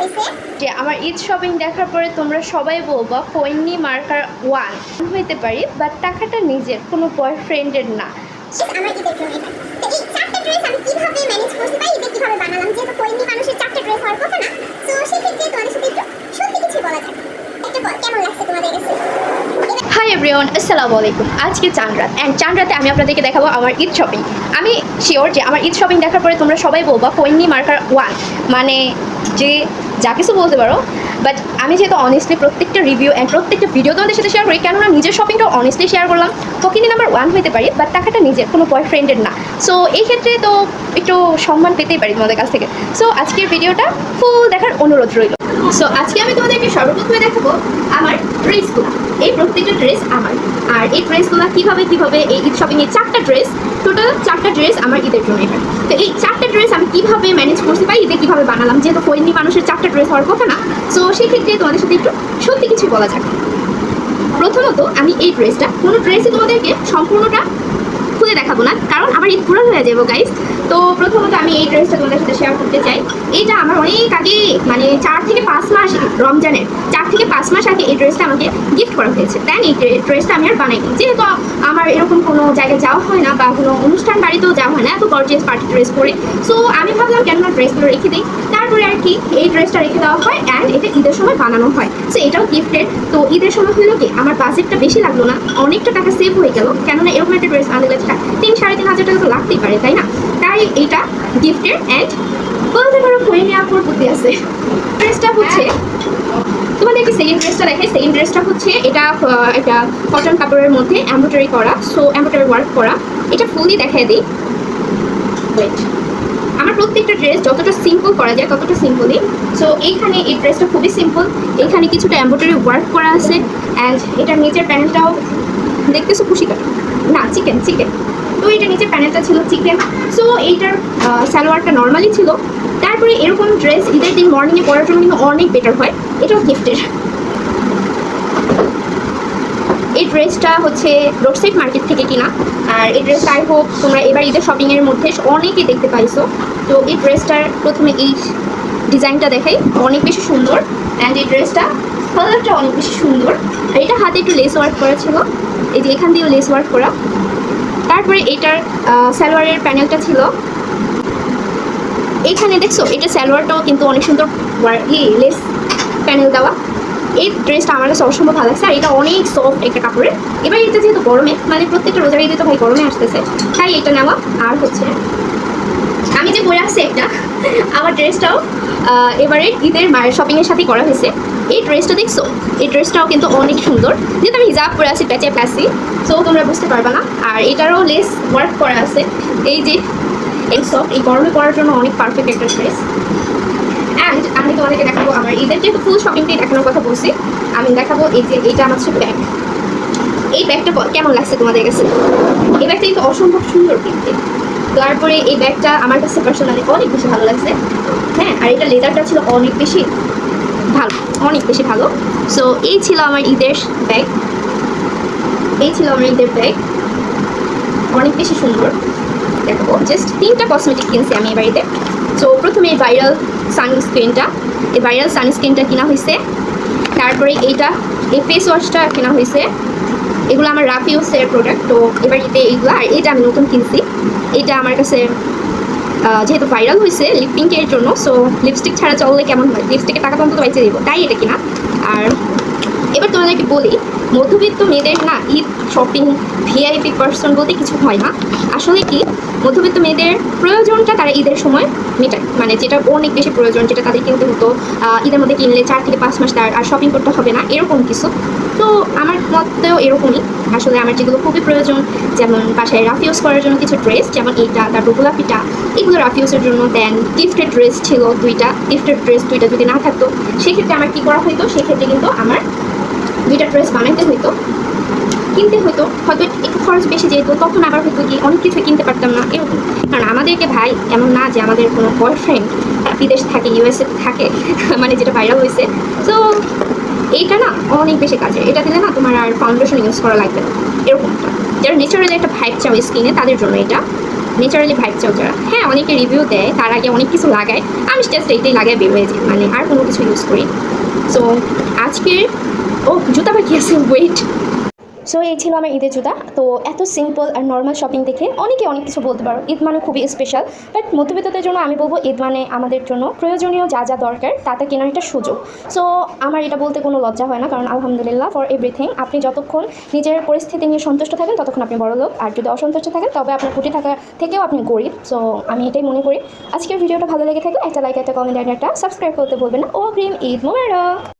হয়েছে? যে আমার ঈদ শপিং দেখার পরে তোমরা সবাই বলবা ফৈনি মার্কার ওয়ান হইতে পারি বাট টাকাটা নিজের কোনো বয়ফ্রেন্ডের না। আমার ঈদের জন্য তো এই চারটা ড্রেস আমি কীভাবে ম্যানেজ করছি বা ঈদে কীভাবে বানালাম? যেহেতু কইনি মানুষের চারটা ড্রেস হওয়ার কথা না তো সেক্ষেত্রে তোমাদের সাথে একটু সত্যি কিছু বলা যাক। একটা কেমন লাগছে তোমাদের কাছে এভরিওয়ান, আসসালামু আলাইকুম। আজকে চানরাত অ্যান্ড চানরাতে আমি আপনাদেরকে দেখাবো আমার ঈদ শপিং আমি শিওর যে আমার ঈদ শপিং দেখার পরে তোমরা সবাই বলবা ফৈনি মার্কার ওয়ান মানে যে যা কিছু বলতে পারো। বাট আমি যেহেতু অনেস্টলি প্রত্যেকটা রিভিউ অ্যান্ড প্রত্যেকটা ভিডিও তোমাদের সাথে শেয়ার করি, কেননা নিজের শপিংটা অনেস্টলি শেয়ার করলাম। ফকিনি নাম্বার ওয়ান হইতে পারি বাট টাকাটা নিজের, কোনো বয়ফ্রেন্ডের না। সো এই ক্ষেত্রে তো একটু সম্মান পেতেই পারি তোমাদের কাছ থেকে। সো আজকের ভিডিওটা ফুল দেখার অনুরোধ রইল। সো আজকে আমি তোমাদেরকে সর্বপ্রথমে দেখাবো আমার ড্রেসগুলো এই প্রত্যেকটা ড্রেস আমার। আর এই ড্রেসগুলো কীভাবে কীভাবে এই ঈদ শপিংয়ের চারটা ড্রেস টোটাল চারটা ড্রেস আমার ঈদের জন্য এটা। তো এই চারটা ড্রেস আমি কীভাবে ম্যানেজ করতে পারি ঈদে কীভাবে বানালাম, যেহেতু ফৈনি মানুষের চারটা ড্রেস হওয়ার কথা না সো সেক্ষেত্রে তোমাদের সাথে একটু সত্যি কিছু বলা যাক। প্রথমত আমি এই ড্রেসটা কোনো ড্রেসই তোমাদেরকে সম্পূর্ণটা খুলে দেখাবো না, কারণ আমার ঈদ পুরো হয়ে যাব গাইজ তো প্রথমত আমি এই ড্রেসটা তোমাদের সাথে শেয়ার করতে চাই। এটা আমার অনেক আগে মানে চার থেকে পাঁচ মাস রমজানের, চার থেকে পাঁচ মাস আগে এই ড্রেসটা আমাকে গিফট করা হয়েছে। দেন এই ড্রেসটা আমি আর বানাইনি। যেহেতু আমার এরকম কোনো জায়গায় যাওয়া হয় না বা কোনো অনুষ্ঠান বাড়িতেও যাওয়া হয় না, এত গর্জিয়াস পার্টি ড্রেস পরে। সো আমি ভাবলাম কেন না ড্রেসগুলো রেখে দিই। তারপরে আর কি এই ড্রেসটা রেখে দেওয়া হয় অ্যান্ড ঈদের সময় বানানো হয়। সো এটাও গিফটেড তো ঈদের সময় হলো কি, আমার বাজেটটা বেশি লাগল না, অনেকটা টাকা সেভ হয়ে গেল। কেননা এরকম একটা ড্রেস আমাদের কাছে তিন সাড়ে তিন হাজার টাকা তো লাগতেই পারে, তাই না? তাই এটা গিফটেড অ্যান্ড বলতে পারো করে নেওয়ার পর বুদ্ধি আছে। ড্রেসটা হচ্ছে তোমাদেরকে সেকেন্ড ড্রেসটা দেখাই সেকেন্ড ড্রেসটা হচ্ছে এটা একটা কটন কাপড়ের মধ্যে এম্ব্রয়ডারি করা সো এম্ব্রয়ডারি ওয়ার্ক করা। এটা ফুলই দেখাই দিই। ওয়েট আমার প্রত্যেকটা ড্রেস যতটা সিম্পল করা যায় ততটা সিম্পলই সো এইখানে এই ড্রেসটা খুবই সিম্পল এখানে কিছুটা এম্ব্রয়ডারি ওয়ার্ক করা আছে। অ্যান্ড এটার নিচের প্যানেলটাও দেখতেছো খুশি কাটা না চিকেন চিকেন তো এটা নিচের প্যানেলটা ছিল চিকেন সো এইটার সালোয়ারটা নর্মালি ছিল। তারপরে এরকম ড্রেস ঈদের দিন মর্নিংয়ে পরার জন্য কিন্তু অনেক বেটার হয়। এটাও গিফটের এই ড্রেসটা হচ্ছে রোড সাইড মার্কেট থেকে কিনা। আর এই ড্রেসটা আই হোপ তোমরা এবার ঈদের শপিংয়ের মধ্যে অনেকেই দেখতে পাইছো। তো এই ড্রেসটার প্রথমে এই ডিজাইনটা দেখাই। অনেক বেশি সুন্দর। অ্যান্ড এই ড্রেসটা কালারটা অনেক বেশি সুন্দর। আর এটা হাতে একটু লেস ওয়ার্ক করা ছিল। এই যে এখান দিয়েও লেস ওয়ার্ক করা। তারপরে এটার সালোয়ারের প্যানেলটা ছিল। এখানে দেখছ, এটা সালোয়ারটাও কিন্তু অনেক সুন্দর। লেস প্যানেল দেওয়া। এই ড্রেসটা আমার কাছে অসম্ভব ভালো লাগছে, আর এটা অনেক সফট একটা কাপড়ের। এবার এটা যেহেতু গরমে মানে প্রত্যেকটা রোজার ঈদে তো ভাই গরমে আসতেছে, তাই এটা নেওয়া আর হচ্ছে আমি যে পরে আসছি একটা, আমার ড্রেসটাও এবারে ঈদের মায়ের শপিংয়ের সাথেই করা হয়েছে। এই ড্রেসটা দেখছ? এই ড্রেসটাও কিন্তু অনেক সুন্দর। যেহেতু আমি হিজাব পরে আছি প্যাচে প্যাসি সো তোমরা বুঝতে পারবে না। আর এটারও লেস ওয়ার্ক করা আছে। এই যে, এই সফট এই গরমে পরার জন্য অনেক পারফেক্ট একটা ড্রেস অ্যান্ড আমি তোমাদেরকে দেখাবো আমার ঈদের যেহেতু ফুল শপিংটাই দেখানোর কথা বলছি, আমি দেখাবো এই যে এইটা আমার হচ্ছে ব্যাগ এই ব্যাগটা কেমন লাগছে তোমাদের কাছে? এই ব্যাগটা কিন্তু অসম্ভব সুন্দর দেখতে তারপরে এই ব্যাগটা আমার কাছে পার্সোনালি অনেক বেশি ভালো লাগছে। হ্যাঁ আর এটা লেদারটা ছিল অনেক বেশি ভালো, অনেক বেশি ভালো। সো এই ছিল আমার ঈদের ব্যাগ এই ছিল আমার ঈদের ব্যাগ অনেক বেশি সুন্দর। দেখাবো। জাস্ট তিনটা কসমেটিক কিনছি আমি এই বাড়িতে। সো প্রথমে এই ভাইরাল সানস্ক্রিনটা এই ভাইরাল সানস্ক্রিনটা কেনা হয়েছে তারপরে এইটা, এই ফেস ওয়াশটা কেনা হয়েছে এগুলো আমার রাফিউসের প্রোডাক্ট তো এবার ঈদে এইগুলো, আর এটা আমি নতুন কিনছি। এটা আমার কাছে যেহেতু ভাইরাল হয়েছে লিপ পিঙ্কের জন্য সো লিপস্টিক ছাড়া চললে কেমন হয়? লিপস্টিকের টাকা তো অন্তত বাইচে দিব, তাই এটা কিনা। আর এবার তোমাদেরকে বলি, মধ্যবিত্ত মেয়েদের না ঈদ শপিং ভিআইপি পার্সন বলতে কিছু হয় না। আসলে কি, মধ্যবিত্ত মেয়েদের প্রয়োজনটা তারা ঈদের সময় মেটায়। মানে যেটা অনেক বেশি প্রয়োজন, যেটা তাদের কিনতে হতো ঈদের মধ্যে কিনলে চার থেকে পাঁচ মাস তার আর শপিং করতে হবে না, এরকম কিছু। তো আমার মতেও এরকমই। আসলে আমার যেগুলো খুবই প্রয়োজন, যেমন বাসায় রাফ ইউজ করার জন্য কিছু ড্রেস যেমন এইটা, তারপর গোলাপিটা এগুলো রাফ ইউজের জন্য দেন গিফটেড ড্রেস ছিল দুইটা। গিফটেড ড্রেস দুইটা যদি না থাকতো, সেক্ষেত্রে আমার কী করা হতো সেক্ষেত্রে কিন্তু আমার দুইটা ড্রেস বানাইতে হইতো। কিনতে হতো হয়তো একটু খরচ বেশি যেত তখন আবার হয়তো কি অনেক কিছু কিনতে পারতাম না এরকম। কারণ আমাদেরকে ভাই, এমন না যে আমাদের কোনো বয়ফ্রেন্ড বিদেশ থাকে ইউএসএ থাকে মানে যেটা ভাইরাল হয়েছে। তো এইটা না অনেক বেশি কাজে এটা দিলে না তোমার আর ফাউন্ডেশন ইউজ করা লাগবে না। এরকমটা যারা নেচারালি একটা ভাইব চাও স্কিনে তাদের জন্য এটা। নেচারালি ভাইব চাও যারা। হ্যাঁ অনেকে রিভিউ দেয়, তার আগে অনেক কিছু লাগায়। আমি জাস্ট এইটাই লাগাই বের যাই। মানে আর কোনো কিছু ইউজ করি সো আজকের ও, জুতা বাকি আছে? ওয়েট সো এই ছিল আমার ঈদের জুতা। তো এত সিম্পল আর নর্মাল শপিং দেখে অনেকে অনেক কিছু বলতে পারো। ঈদ মানে খুবই স্পেশাল বাট মধ্যবিত্তদের জন্য আমি বলব, ঈদ মানে আমাদের জন্য প্রয়োজনীয় যা যা দরকার তাতে কেনার একটা সুযোগ। সো আমার এটা বলতে কোনো লজ্জা হয় না। কারণ আলহামদুলিল্লাহ ফর এভরিথিং আপনি যতক্ষণ নিজের পরিস্থিতি নিয়ে সন্তুষ্ট থাকেন, ততক্ষণ আপনি বড় লোক। আর যদি অসন্তুষ্ট থাকেন, তবে আপনার কুটি থাকা থেকেও আপনি গরিব। সো আমি এটাই মনে করি। আজকের ভিডিওটা ভালো লেগে থাকলে একটা লাইক একটা কমেন্ট একটা সাবস্ক্রাইব করতে বলবেন না। ও গ্রিম ঈদ মোবারক!